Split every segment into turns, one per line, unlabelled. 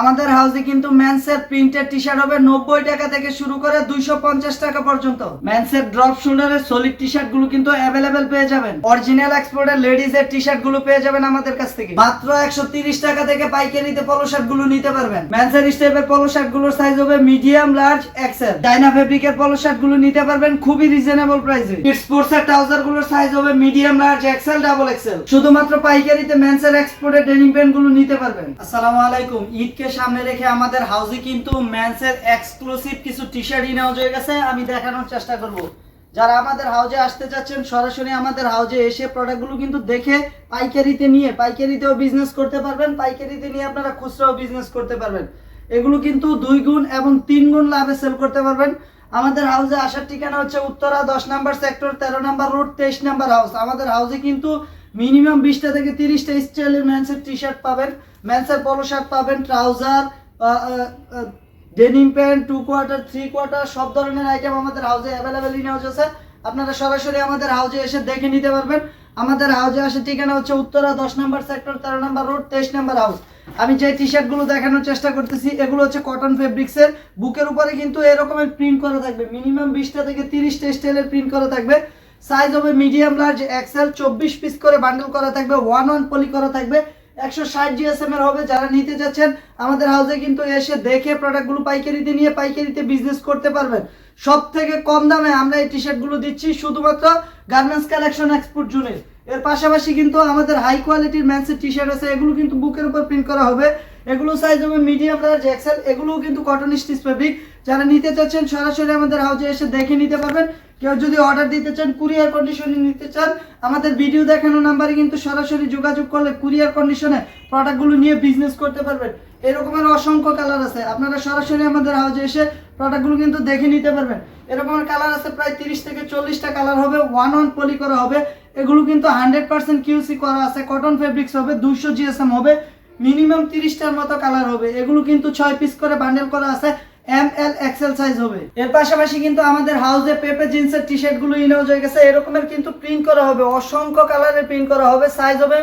আমাদের হাউসে কিন্তু মেন্সের প্রিন্টেড টি শার্ট হবে নব্বই টাকা থেকে শুরু করে দুইশো পঞ্চাশ টাকা পর্যন্ত। মেন্সের ড্রপ শোল্ডারের সলিড টি শার্টগুলো কিন্তু অ্যাভেলেবেল পেয়ে যাবেন। অরিজিনাল এক্সপোর্টের লেডিজ এর টি শার্টগুলো পেয়ে যাবেন আমাদের কাছ থেকে। মাত্র একশো তিরিশ টাকা থেকে পাইকারিতে পলো শার্টগুলো নিতে পারবেন। মেন্সের স্টেপের পলো শার্টগুলোর সাইজ হবে medium large XL dyna fabric এর পলো শার্টগুলো নিতে পারবেন খুবই রিজনেবল প্রাইসে স্পোর্টস এর ট্রাউজারগুলোর সাইজ হবে medium large XL double XL শুধুমাত্র পাইকারিতে মেন্সের এক্সপোর্টের ডেনিম প্যান্টগুলো নিতে পারবেন। আসসালামু আলাইকুম। ঈদকে সামনে রেখে আমাদের হাউসে কিন্তু ম্যানসের এক্সক্লুসিভ কিছু টি শার্ট ইনাউজ হয়ে গেছে, আমি দেখানোর চেষ্টা করব। যারা আমাদের হাউজে আসতে চাচ্ছেন, সরাসরি আমাদের হাউজে এসে প্রোডাক্টগুলো কিন্তু দেখে পাইকারিতে নিয়ে, পাইকারিতেও বিজনেস করতে পারবেন, পাইকারিতে নিয়ে আপনারা খুচরাও বিজনেস করতে পারবেন। এগুলো কিন্তু দুই গুণ এবং তিন গুণ লাভে সেল করতে পারবেন। আমাদের হাউসে আসার ঠিকানা হচ্ছে উত্তরা দশ নাম্বার সেক্টর তেরো নাম্বার রোড তেইশ নাম্বার হাউস আমাদের হাউসে কিন্তু মিনিমাম বিশটা থেকে তিরিশটা স্টাইলের ম্যান্সের টি শার্ট পাবেন। ম্যান্সের পলো শার্ট পাবেন, trouser denim pant, two quarter, three quarter, সব ধরনের আইটেম আমাদের হাউজে অ্যাভেলেবেল ইন হাউস আছে। আপনারা সরাসরি আমাদের হাউজে এসে দেখে নিতে পারবেন। আমাদের হাউজে আসার ঠিকানা হচ্ছে উত্তরা দশ নম্বর সেক্টর তেরো নম্বর রোড তেইশ নম্বর হাউস আমি যে টি শার্টগুলো দেখানোর চেষ্টা করতেছি, এগুলো হচ্ছে কটন ফেব্রিক্সের বুকের উপরে কিন্তু এরকমের প্রিন্ট করা থাকবে। মিনিমাম বিশটা থেকে তিরিশটা স্টাইলের প্রিন্ট করা থাকবে। সাইজ হবে মিডিয়াম লার্জ এক্সেল চব্বিশ পিস করে বান্ডেল করা থাকবে। ওয়ান ওয়ান পলি করা থাকবে। একশো ষাট জিএসএম এর হবে, যারা নিতে চাচ্ছেন আমাদের হাউসে কিন্তু এসে দেখে প্রোডাক্টগুলো পাইকারিতে নিয়ে পাইকারিতে বিজনেস করতে পারবেন। সব থেকে কম দামে আমরা এই টি শার্টগুলো দিচ্ছি, শুধুমাত্র গার্মেন্টস কালেকশন এক্সপোর্ট জুনের এর পাশাপাশি কিন্তু আমাদের হাই কোয়ালিটির ম্যান্সের টি শার্ট আছে, এগুলো কিন্তু বুকের উপর প্রিন্ট করা হবে। এগুলো সাইজ হবে মিডিয়াম লার্জ এক্সেল এগুলোও কিন্তু কটন স্টিচ ফেব্রিক যারা নিতে চাচ্ছেন, সরাসরি আমাদের হাউজে এসে দেখে নিতে পারবেন। কেউ যদি অর্ডার দিতে চান কুরিয়ার কন্ডিশনে নিতে চান, আমাদের ভিডিও দেখানো নাম্বারে কিন্তু সরাসরি যোগাযোগ করলে কুরিয়ার কন্ডিশনে প্রোডাক্টগুলো নিয়ে বিজনেস করতে পারবেন। এরকমের অসংখ্য কালার আছে। আপনারা সরাসরি আমাদের হাউজে এসে প্রোডাক্টগুলো কিন্তু দেখে নিতে পারবেন। এরকমের কালার আছে, প্রায় তিরিশ থেকে চল্লিশটা কালার হবে। ওয়ান ওয়ান পলি করা হবে। এগুলো কিন্তু হান্ড্রেড পার্সেন্ট কিউসি করা আছে। কটন ফেব্রিক্স হবে, দুইশো জিএসএম হবে। মিনিমাম তিরিশটার মতো কালার হবে। এগুলো কিন্তু ছয় পিস করে বান্ডেল করা আছে। এম এল এক্সেল সাইজ হবে। এর পাশাপাশি কিন্তু আমাদের হাউসে পেপে জিন্সের টি শার্টগুলো ইনেও হয়ে গেছে। এরকমের কিন্তু প্রিন্ট করা হবে। অসংখ্য কালারের প্রিন্ট করা হবে। সাইজ হবে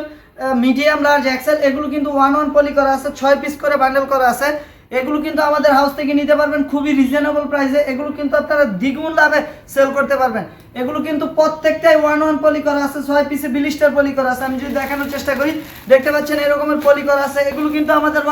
মিডিয়াম লার্জ এক্সেল এগুলো কিন্তু ওয়ান ওয়ান পলি করা আছে। ছয় পিস করে বান্ডেল করা আছে। এগুলো কিন্তু আমাদের হাউস থেকে নিতে পারবেন খুবই রিজনেবল প্রাইসে এগুলো কিন্তু আপনারা দ্বিগুণ লাভে সেল করতে পারবেন। এগুলো কিন্তু প্রত্যেকটাই ওয়ান ওয়ান পলি করা আছে, ছয় পিসে বিলিস্টার পলি করা আছে। আমি যদি দেখানোর চেষ্টা করি, দেখতে পাচ্ছেন এরকমের পলি করা আছে। এগুলো কিন্তু আমাদের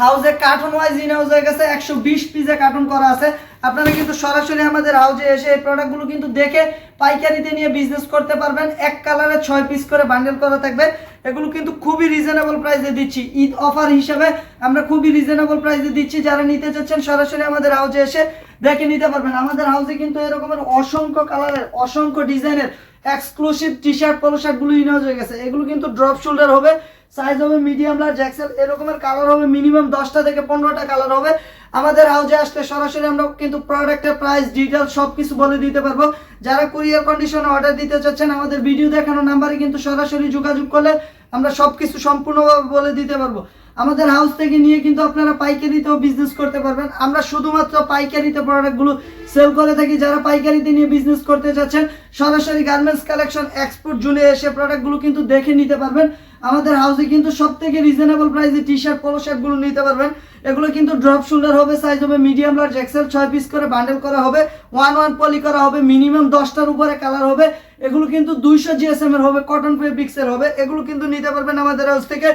হাউসে কার্টুন ওয়াইজ ইন হয়ে গেছে, একশো বিশ পিসে কার্টুন করা আছে। আপনারা কিন্তু সরাসরি আমাদের হাউজে এসে এই প্রোডাক্টগুলো কিন্তু দেখে পাইকারিতে নিয়ে বিজনেস করতে পারবেন। এক কালারে ছয় পিস করে বান্ডেল করা থাকবে। এগুলো কিন্তু খুবই রিজনেবল প্রাইসে দিচ্ছি। ঈদ অফার হিসেবে আমরা খুবই রিজনেবল প্রাইসে দিচ্ছি। যারা নিতে চাচ্ছেন, সরাসরি আমাদের হাউসে এসে দেখে নিতে পারবেন। আমাদের হাউজে কিন্তু এরকমের অসংখ্য কালারের অসংখ্য ডিজাইনের এক্সক্লুসিভ টি শার্ট পলো শার্টগুলো ইনহাউস হয়ে গেছে। এগুলো কিন্তু ড্রপ শোল্ডার হবে। সাইজ হবে মিডিয়াম লার্জ এক্সেল এরকমের কালার হবে মিনিমাম দশটা থেকে পনেরোটা কালার হবে। আমাদের হাউজে আসলে সরাসরি আমরা কিন্তু প্রোডাক্টের প্রাইস ডিটেল সব কিছু বলে দিতে পারব। যারা কুরিয়ার কন্ডিশনে অর্ডার দিতে চাচ্ছেন, আমাদের ভিডিও দেখানো নাম্বারে কিন্তু সরাসরি যোগাযোগ করলে আমরা সব কিছু সম্পূর্ণভাবে বলে দিতে পারব। আমাদের হাউস থেকে নিয়ে কিন্তু আপনারা পাইকারিতেও বিজনেস করতে পারবেন। আমরা শুধুমাত্র পাইকারিতে প্রোডাক্টগুলো সেল করে থাকি। যারা পাইকারিতে নিয়ে বিজনেস করতে চাচ্ছেন সরাসরি গার্মেন্টস কালেকশন এক্সপোর্ট জুনে এসে প্রোডাক্টগুলো কিন্তু দেখে নিতে পারবেন। আমাদের হাউসে কিন্তু সব থেকে রিজনেবল প্রাইসে টি শার্ট পলো শার্টগুলো নিতে পারবেন। এগুলো কিন্তু ড্রপ শোল্ডার হবে সাইজ হবে মিডিয়াম লার্জ এক্সেল ছয় পিস করে বান্ডেল করা হবে। ওয়ান ওয়ান পলি করা হবে মিনিমাম দশটার উপরে কালার হবে। এগুলো কিন্তু দুইশো জিএসএম এর হবে কটন ফেব্রিক্সের হবে। এগুলো কিন্তু নিতে পারবেন আমাদের হাউস থেকে।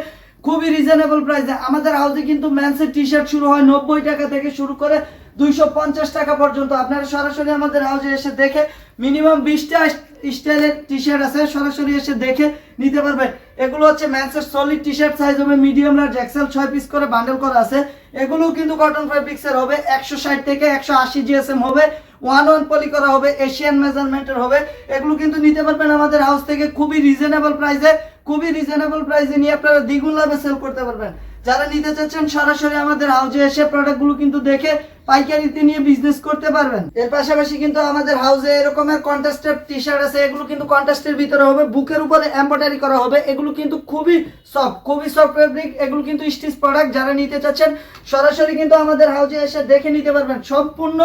খুবই রিজনেবল প্রাইসে আমাদের হাউসে কিন্তু ম্যান্সের টি শার্ট শুরু হয় নব্বই টাকা থেকে শুরু করে দুইশো পঞ্চাশ টাকা পর্যন্ত। আপনারা সরাসরি আমাদের হাউসে এসে দেখে মিনিমাম বিশটা স্টাইলের টি শার্ট আছে, সরাসরি এসে দেখে নিতে পারবেন। এগুলো হচ্ছে ম্যান্সের সলিড টি শার্ট সাইজ হবে মিডিয়াম লার্জ এক্সেল ছয় পিস করে বান্ডেল করা আছে। এগুলো কিন্তু কটন ফেব্রিক্সের হবে, একশো ষাট থেকে একশো আশি জিএসএম হবে ওয়ান ওয়ান পলি করা হবে এশিয়ান মেজারমেন্টের হবে। এগুলো কিন্তু নিতে পারবেন আমাদের হাউস থেকে খুবই রিজনেবল প্রাইসে খুবই রিজনেবল প্রাইসে নিয়ে আপনারা দ্বিগুণ লাভে সেল করতে পারবেন। যারা নিতে চাচ্ছেন, সরাসরি আমাদের হাউজে এসে প্রোডাক্টগুলো কিন্তু দেখে পাইকারিতে নিয়ে বিজনেস করতে পারবেন। এর পাশাপাশি কিন্তু আমাদের হাউজে এরকমের কন্ট্রাস্টের টি শার্ট আছে, এগুলো কিন্তু কন্ট্রাস্টের ভিতরে হবে, বুকের উপরে এম্ব্রয়ডারি করা হবে, এগুলো কিন্তু খুবই সফট খুবই সফট ফেব্রিক এগুলো কিন্তু স্টিচ প্রোডাক্ট যারা নিতে চাচ্ছেন, সরাসরি কিন্তু আমাদের হাউজে এসে দেখে নিতে পারবেন। সম্পূর্ণ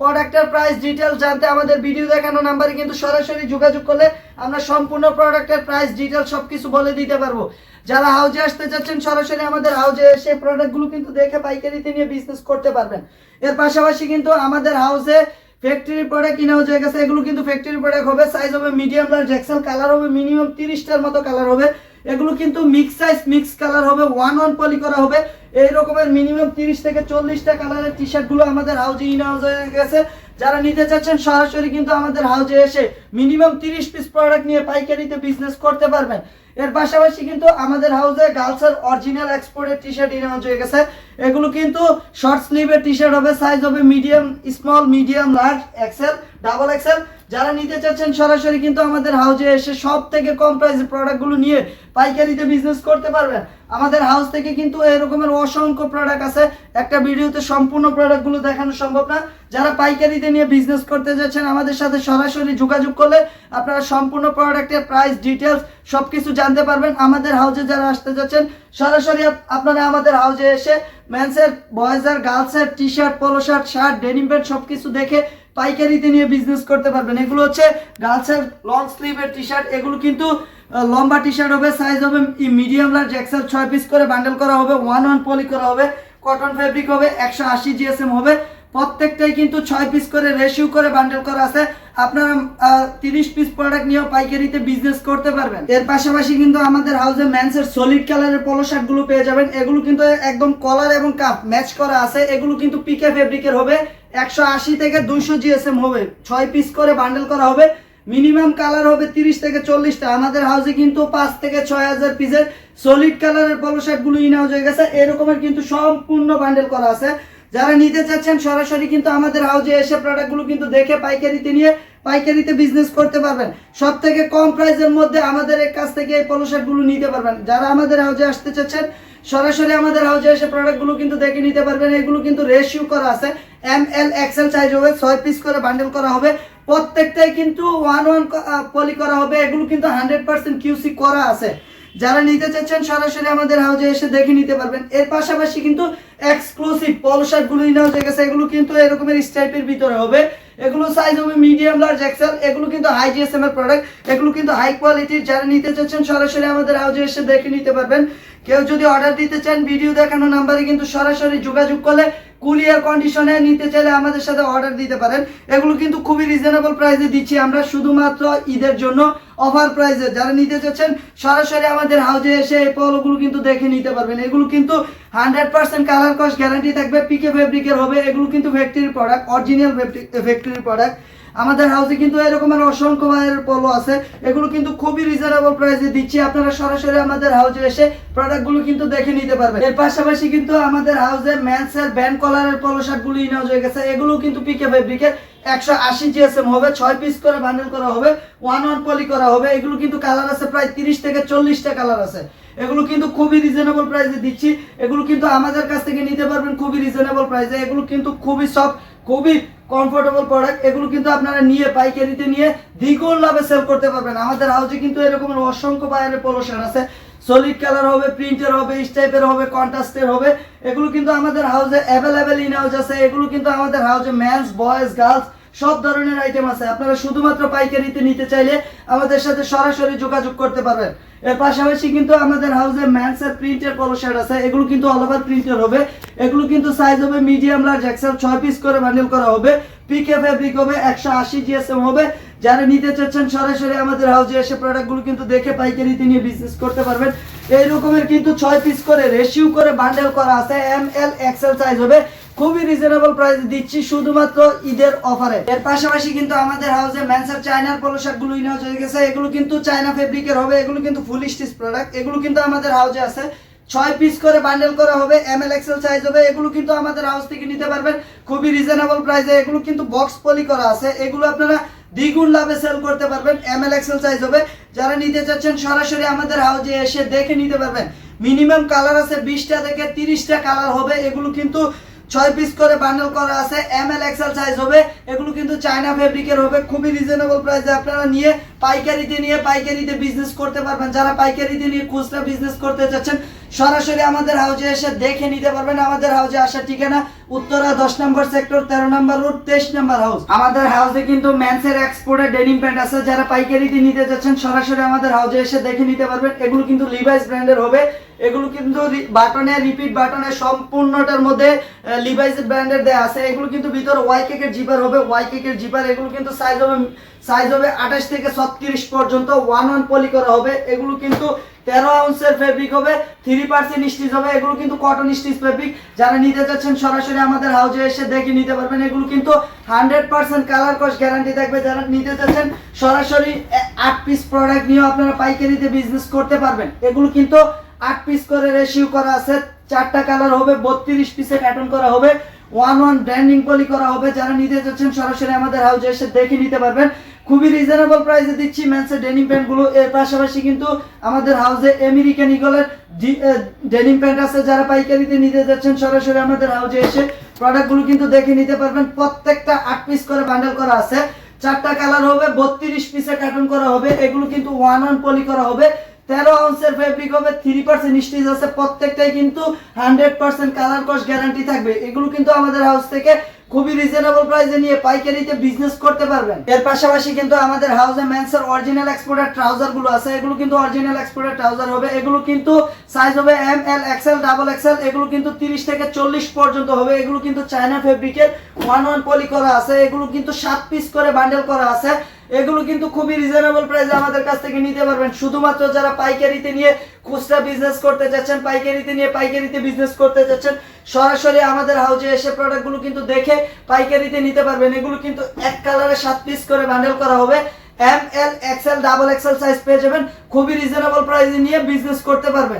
প্রোডাক্টের প্রাইস ডিটেল জানতে আমাদের ভিডিও দেখানো নাম্বারে কিন্তু সরাসরি যোগাযোগ করলে আমরা সম্পূর্ণ প্রোডাক্টের প্রাইস ডিটেল সবকিছু বলে দিতে পারব। যারা হাউজে আসতে চাচ্ছেন, সরাসরি আমাদের হাউজে এসে প্রোডাক্টগুলো কিন্তু দেখে পাইকারিতে নিয়ে বিজনেস করতে পারবেন। এর পাশাপাশি কিন্তু আমাদের হাউসে ফ্যাক্টরি প্রোডাক্ট কিনা হয়ে গেছে। এগুলো কিন্তু ফ্যাক্টরি প্রোডাক্ট হবে সাইজ হবে মিডিয়াম লার্জ এক্সেল কালার হবে মিনিমাম তিরিশটার মতো কালার হবে। এগুলো কিন্তু মিক্স সাইজ মিক্স কালার হবে ওয়ান ওয়ান পলি করা হবে। এই রকমের মিনিমাম তিরিশ থেকে চল্লিশটা কালারের টি শার্টগুলো আমাদের হাউজে ইন হাউস হয়ে গেছে। যারা নিতে চাচ্ছেন, সরাসরি কিন্তু আমাদের হাউজে এসে মিনিমাম তিরিশ পিস প্রোডাক্ট নিয়ে পাইকারিতে বিজনেস করতে পারবেন। এর পাশাপাশি কিন্তু আমাদের হাউসে গার্লসের অরিজিনাল এক্সপোর্টের টি শার্ট ইন হাউস হয়ে গেছে। এগুলো কিন্তু শর্ট স্লিভের টি শার্ট হবে সাইজ হবে medium small medium large XL double XL যারা নিতে চাচ্ছেন সরাসরি কিন্তু আমাদের হাউজে এসে সব থেকে কম প্রাইসের প্রোডাক্টগুলো নিয়ে পাইকারিতে বিজনেস করতে পারবেন। আমাদের হাউস থেকে কিন্তু এরকমের অসংখ্য প্রোডাক্ট আছে। একটা ভিডিওতে সম্পূর্ণ প্রোডাক্টগুলো দেখানো সম্ভব না। যারা পাইকারিতে নিয়ে বিজনেস করতে যাচ্ছেন, আমাদের সাথে সরাসরি যোগাযোগ করলে আপনারা সম্পূর্ণ প্রোডাক্টের প্রাইস ডিটেলস সব কিছু জানতে পারবেন। আমাদের হাউজে যারা আসতে যাচ্ছেন, সরাসরি আপনারা আমাদের হাউজে এসে ম্যানসের বয়েজের গার্লসের T shirt polo shirt shirt denim pant সব কিছু দেখে পাইকারিতে নিয়ে বিজনেস করতে পারবেন। এগুলো হচ্ছে গার্লসের লং স্লিভের টি শার্ট এগুলো কিন্তু লম্বা টি শার্ট হবে সাইজ হবে মিডিয়াম লার্জ এক্সেল ছয় পিস করে বান্ডেল করা হবে ওয়ান ওয়ান পলি করা হবে কটন ফেব্রিক হবে, একশো আশি জিএসএম হবে। প্রত্যেকটাই কিন্তু ছয় পিস করে রেশিও করে বান্ডেল করা আছে। আপনারা তিরিশ পিস প্রোডাক্ট নিয়েও পাইকারিতে বিজনেস করতে পারবেন। এর পাশাপাশি কিন্তু আমাদের হাউসে ম্যান্সের সলিড কালারের পলো শার্টগুলো পেয়ে যাবেন। এগুলো কিন্তু একদম কলার এবং কাপ ম্যাচ করা আছে। এগুলো কিন্তু পিকে ফেব্রিকের হবে। একশো আশি থেকে দুইশো জিএসএম হবে। ছয় পিস করে বান্ডেল করা হবে। মিনিমাম কালার হবে তিরিশ থেকে চল্লিশটা। আমাদের হাউসে কিন্তু পাঁচ থেকে ছয় হাজার পিসের সলিড কালারের পলো শার্টগুলো ইন হয়ে গেছে। এরকমের কিন্তু সম্পূর্ণ বান্ডেল করা আছে। যারা নিতে চাচ্ছেন সরাসরি কিন্তু আমাদের হাউজে এসে প্রোডাক্টগুলো কিন্তু দেখে পাইকারিতে নিয়ে পাইকারিতে বিজনেস করতে পারবেন। সব থেকে কম প্রাইসের মধ্যে আমাদের কাছ থেকে এই পলো শার্টগুলো নিতে পারবেন। যারা আমাদের হাউজে আসতে চাচ্ছেন, সরাসরি আমাদের হাউজে এসে প্রোডাক্টগুলো কিন্তু দেখে নিতে পারবেন। এগুলো কিন্তু রেশিও করা আছে। এম এল এক্সেল সাইজ হবে, ছয় পিস করে বান্ডেল করা হবে। প্রত্যেকটাই কিন্তু ওয়ান ওয়ান পলি করা হবে। এগুলো কিন্তু হান্ড্রেড পার্সেন্ট কিউসি করা আছে। যারা নিতে চাচ্ছেন সরাসরি আমাদের হাউজে এসে দেখে নিতে পারবেন। এর পাশাপাশি কিন্তু এক্সক্লুসিভ পল শার্টগুলো ইনাও হয়ে গেছে এগুলো কিন্তু এরকমের স্টাইপের ভিতরে হবে। এগুলো সাইজ হবে মিডিয়াম লার্জ এক্সেল এগুলো কিন্তু হাই জিএসএম এর প্রোডাক্ট এগুলো কিন্তু হাই কোয়ালিটির যারা নিতে চাচ্ছেন সরাসরি আমাদের হাউজে এসে দেখে নিতে পারবেন। কেউ যদি অর্ডার দিতে চান ভিডিও দেখানো নাম্বারে কিন্তু সরাসরি যোগাযোগ করলে কুরিয়ার কন্ডিশনে নিতে চাইলে আমাদের সাথে অর্ডার দিতে পারেন। এগুলো কিন্তু খুবই রিজনেবল প্রাইসে দিচ্ছি আমরা শুধুমাত্র ঈদের জন্য অফার প্রাইসে যারা নিতে চাচ্ছেন, সরাসরি আমাদের হাউজে এসে এই পলোগুলো কিন্তু দেখে নিতে পারবেন। এগুলো কিন্তু hundred percent colour cost guarantee থাকবে পিকে ফেব্রিকের হবে। এগুলো কিন্তু ফ্যাক্টরির প্রোডাক্ট অরিজিনাল ফ্যাক্টরির প্রোডাক্ট আমাদের হাউসে কিন্তু এরকমের অসংখ্য মায়ের পলো আছে। এগুলো কিন্তু খুবই রিজনেবল প্রাইসে দিচ্ছি। আপনারা সরাসরি আমাদের হাউসে এসে প্রোডাক্টগুলো কিন্তু দেখে নিতে পারবেন। এর পাশাপাশি কিন্তু আমাদের হাউসে ম্যান্সের ব্যান্ড কলারের পলো শার্টগুলো ইন হয়ে গেছে। এগুলো কিন্তু পিকে ফেব্রিকের একশো আশি জিএসএম হবে। ছয় পিস করে বান্ডেল করা হবে। ওয়ান ওয়ান পলি করা হবে। এগুলো কিন্তু কালার আছে প্রায় তিরিশ থেকে চল্লিশটা কালার আছে। এগুলো কিন্তু খুবই রিজনেবল প্রাইসে দিচ্ছি। এগুলো কিন্তু আমাদের কাছ থেকে নিতে পারবেন খুবই রিজনেবল প্রাইসে এগুলো কিন্তু খুবই সফট খুবই কমফোর্টেবল প্রোডাক্ট এগুলো কিন্তু আপনারা নিয়ে পাইকারিতে নিয়ে দ্বিগুণ লাভে সেল করতে পারবেন। আমাদের হাউজে কিন্তু এরকম অসংখ্য বাইরের পলো শার্ট আছে। সলিড কালার হবে প্রিন্টের হবে স্টাইপের হবে কন্ট্রাস্টের হবে, এগুলো কিন্তু আমাদের হাউজে অ্যাভেলেবেল ইন হাউজ আছে। এগুলো কিন্তু আমাদের হাউজে ম্যানস বয়েজ গার্লস সব ধরনের আইটেম আছে। আপনারা শুধুমাত্র পাইকারিতে নিতে চাইলে আমাদের সাথে সরাসরি যোগাযোগ করতে পারবেন। এর পাশাপাশি কিন্তু আমাদের হাউসে ম্যানসের প্রিন্টের পলো শার্ট আছে। এগুলো কিন্তু অল ওভার প্রিন্টের হবে। এগুলো কিন্তু সাইজ হবে মিডিয়াম লার্জ এক্সেল ছয় পিস করে বান্ডেল করা হবে। পিকে ফেব্রিক হবে, একশো আশি জিএসএম হবে। যারা নিতে চাচ্ছেন সরাসরি আমাদের হাউসে এসে প্রোডাক্টগুলো কিন্তু দেখে পাইকারিতে নিয়ে বিজনেস করতে পারবেন। এই রকমের কিন্তু ছয় পিস করে রেশিও করে বান্ডেল করা আছে। এম এল এক্সেল সাইজ হবে। খুবই রিজনেবল প্রাইস দিচ্ছি শুধুমাত্র ঈদের অফারে এর পাশাপাশি কিন্তু আমাদের হাউসে ম্যানসার চায়নার পলো গুলো হয়ে গেছে। এগুলো কিন্তু চায়না ফেব্রিকের হবে, এগুলো কিন্তু ফুল স্টিচ প্রোডাক্ট এগুলো কিন্তু আমাদের হাউসে আছে। ছয় পিস করে বান্ডেল করা হবে এম এল এক্সেল সাইজ হবে। এগুলো কিন্তু আমাদের হাউস থেকে নিতে পারবেন খুবই রিজনেবল প্রাইসে এগুলো কিন্তু বক্স পলি করা আছে। এগুলো আপনারা দ্বিগুণ লাভে সেল করতে পারবেন। এম এল এক্সেল সাইজ হবে। যারা নিতে চাচ্ছেন সরাসরি আমাদের হাউজে এসে দেখে নিতে পারবেন। মিনিমাম কালার আছে বিশটা থেকে তিরিশটা কালার হবে। এগুলো কিন্তু ছয় পিস করে বান্ডেল করা আছে এম এল এক্সেল সাইজ হবে। এগুলো কিন্তু চায়না ফেব্রিকের হবে। খুবই রিজনেবল প্রাইসে আপনারা নিয়ে পাইকারিতে নিয়ে পাইকারিতে বিজনেস করতে পারবেন। যারা পাইকারিতে নিয়ে খুচরা বিজনেস করতে চাচ্ছেন সরাসরি আমাদের হাউজে এসে দেখে নিতে পারবেন আমাদের হাউজে আসার ঠিকানা উত্তরা দশ নম্বর সেক্টর তেরো নম্বর রোড, তেইশ নম্বর হাউস আমাদের হাউসে কিন্তু মেন্সের এক্সপোর্টের ডেনিম প্যান্ট আছে, যারা পাইকারিতে নিতে যাচ্ছেন, সরাসরি আমাদের হাউজে এসে দেখে নিতে পারবেন। এগুলো কিন্তু লিভাইস ব্র্যান্ডের হবে। এগুলো কিন্তু বাটনে রিপিট বাটনে সম্পূর্ণটার মধ্যে লিভাইস ব্র্যান্ডের দেয়া আছে। এগুলো কিন্তু ভিতরে ওয়াই কেকের জিপার হবে। ওয়াই কেকের জিপার এগুলো কিন্তু সাইজ হবে সাইজ হবে আঠাশ থেকে ছত্রিশ পর্যন্ত ওয়ান ওয়ান পলি করা হবে। এগুলো কিন্তু তেরো আউন্সের ফেব্রিক হবে থ্রি পার্সেন্ট স্টিচ হবে, এগুলো কিন্তু কটন স্টিচ ফেব্রিক যারা নিতে চাচ্ছেন সরাসরি আমাদের হাউজে এসে দেখে নিতে পারবেন, এগুলো কিন্তু hundred percent colour cost guarantee থাকবে। যারা নিতে চাচ্ছেন সরাসরি আট পিস প্রোডাক্ট নিয়েও আপনারা পাইকারিতে বিজনেস করতে পারবেন। এগুলো কিন্তু আট পিস করে রেশিও করা আছে। চারটা কালার হবে, বত্রিশ পিসে প্যাটার্ন করা হবে। ওয়ান ওয়ান ব্র্যান্ডিং পলি করা হবে। যারা নিতে চাচ্ছেন সরাসরি আমাদের হাউজে এসে দেখে নিতে পারবেন। খুবই রিজনেবল প্রাইসে দিচ্ছি ম্যান্সের ডেনিম প্যান্টগুলো এর পাশাপাশি কিন্তু আমাদের হাউসে আমেরিকান ইগলের ডেনিম প্যান্ট আছে। যারা পাইকারিতে নিতে যাচ্ছেন, সরাসরি আমাদের হাউজে এসে প্রোডাক্টগুলো কিন্তু দেখে নিতে পারবেন। প্রত্যেকটা আট পিস করে বান্ডেল করা আছে। চারটা কালার হবে, বত্রিশ পিসে কার্টুন করা হবে। এগুলো কিন্তু ওয়ান ওয়ান পলি করা হবে। তেরো আউন্সের ফেব্রিক হবে থ্রি পার্সেন্ট স্টিচ আছে। প্রত্যেকটাই কিন্তু hundred percent colour cost guarantee থাকবে। এগুলো কিন্তু আমাদের হাউস থেকে খুবই রিজনেবল প্রাইসে নিয়ে পাইকারিতে বিজনেস করতে পারবেন। এর পাশাপাশি কিন্তু আমাদের হাউসে মেন্সের অরিজিনাল এক্সপোর্টের ট্রাউজারগুলো আছে। এগুলো কিন্তু অরিজিনাল এক্সপোর্টের ট্রাউজার হবে। এগুলো কিন্তু সাইজ হবে M L XL double XL এগুলো কিন্তু তিরিশ থেকে চল্লিশ পর্যন্ত হবে। এগুলো কিন্তু চায়না ফেব্রিকের ওয়ান ওয়ান পলি করা আছে। এগুলো কিন্তু সাত পিস করে বান্ডেল করা আছে। এগুলো কিন্তু খুবই রিজনেবল প্রাইসে আমাদের কাছ থেকে নিতে পারবেন। শুধুমাত্র যারা পাইকারিতে নিয়ে খুচরা বিজনেস করতে যাচ্ছেন পাইকারিতে নিয়ে পাইকারিতে বিজনেস করতে যাচ্ছেন সরাসরি আমাদের হাউজে এসে প্রোডাক্টগুলো কিন্তু দেখে পাইকারিতে নিতে পারবেন। এগুলো কিন্তু এক কালারে সাত পিস করে বান্ডেল করা হবে। M L XL double XL size পেয়ে যাবেন। খুবই রিজনেবল প্রাইসে নিয়ে বিজনেস করতে পারবেন।